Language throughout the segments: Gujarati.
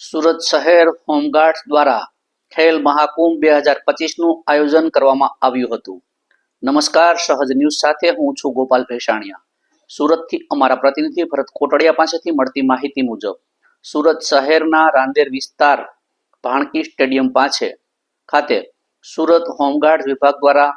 સુરત શહેર હોમગાર્ડ્સ દ્વારા ખેલ મહાકુંભ બે હજાર પચીસનું આયોજન કરવામાં આવ્યું હતું. નમસ્કાર, સહજ ન્યૂઝ સાથે હું છું ગોપાલ ભેસાણિયા. સુરતથી અમારા પ્રતિનિધિ ભરત કોટડિયા પાસેથી મળતી માહિતી મુજબ, સુરત શહેરના રાંદેર વિસ્તાર ભાણકી સ્ટેડિયમ પાસે ખાતે સુરત હોમગાર્ડ વિભાગ દ્વારા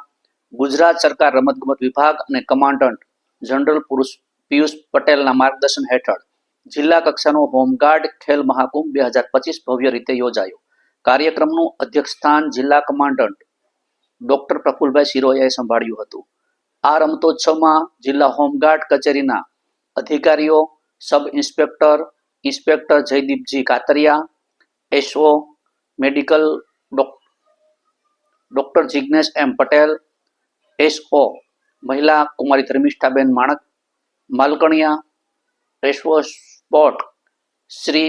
ગુજરાત સરકાર રમતગમત વિભાગ અને કમાન્ડન્ટ જનરલ પુરુષ પિયુષ પટેલના માર્ગદર્શન હેઠળ જિલ્લા કક્ષાનો હોમગાર્ડ ખેલ મહાકુંભ બે હજાર પચીસ ભવ્ય રીતે યોજાયો. કાર્યક્રમનું અધ્યક્ષસ્થાન જિલ્લા કમાન્ડન્ટ ડોક્ટર પ્રફુલભાઈ શિરોયાએ સંભાળ્યું હતું. આ રમતોત્સવમાં જિલ્લા હોમગાર્ડ કચેરીના અધિકારીઓ, sub inspector inspector Jaydeepji Katariya, SO, medical doc, doctor Jignesh M Patel, SO મહિલા Kumari Dharmishthaben Manak, Malkaniya, SO sport Shri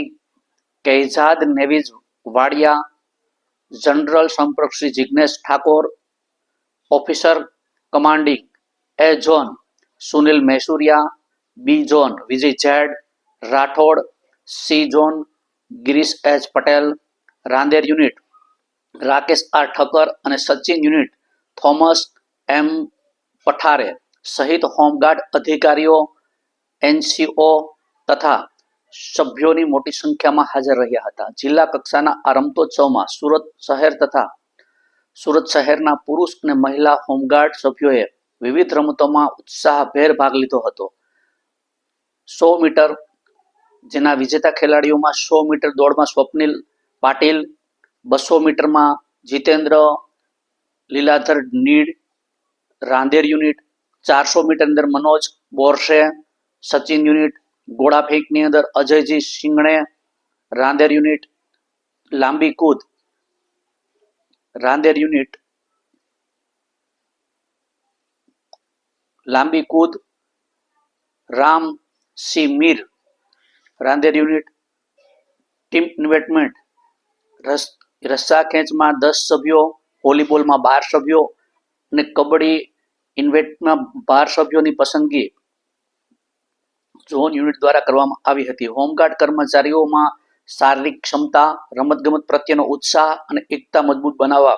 Kaizad Nevis Wadia general સંપર્ક Shri Jignesh Thakor officer commanding A zone Sunil Mysuria B zone Vijay Z Rathod C zone Girish H Patel Rander unit Rakesh R Thakkar અને Sachin unit Thomas M Pathare સહિત હોમગાર્ડ અધિકારીઓ એનસીઓ તથા સભ્યોની મોટી સંખ્યામાં હાજર રહ્યા હતા. જિલ્લા કક્ષાના આ રમતોત્સવમાં સુરત શહેર તથા સુરત શહેરના પુરુષ અને મહિલા હોમગાર્ડ સભ્યોએ વિવિધ રમતોમાં ઉત્સાહભેર ભાગ લીધો હતો. સો મીટર જેના વિજેતા ખેલાડીઓમાં સો મીટર દોડમાં સ્વપ્નિલ પાટીલ, બસો મીટરમાં જીતેન્દ્ર, લીલાધર નીડ, રાંદેર યુનિટ, ચારસો મીટર અંદર મનોજ બોરસે સચિન યુનિટ ગોળા ફેંકની અંદર અજયજી સિંગણે રાંદેર યુનિટ લાંબી કૂદ, રાંદેર યુનિટ લાંબી કૂદ, Ram C Mir, Rander unit team investment, રસ, રસ્સા ખેંચમાં દસ સભ્યો વોલીબોલમાં બાર સભ્યો અને કબડ્ડી ઇન્વેટમાં બાર સભ્યોની પસંદગી ઝોન યુનિટ દ્વારા કરવામાં આવી હતી. હોમગાર્ડ કર્મચારીઓમાં શારીરિક ક્ષમતા, રમતગમત પ્રત્યેનો ઉત્સાહ અને એકતા મજબૂત બનાવવા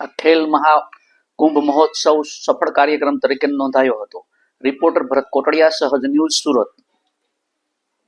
આ ખેલ મહાકુંભ મહોત્સવ સફળ કાર્યક્રમ તરીકે નોંધાયો હતો. રિપોર્ટર ભરત કોટડિયા, સહજ ન્યૂઝ સુરત.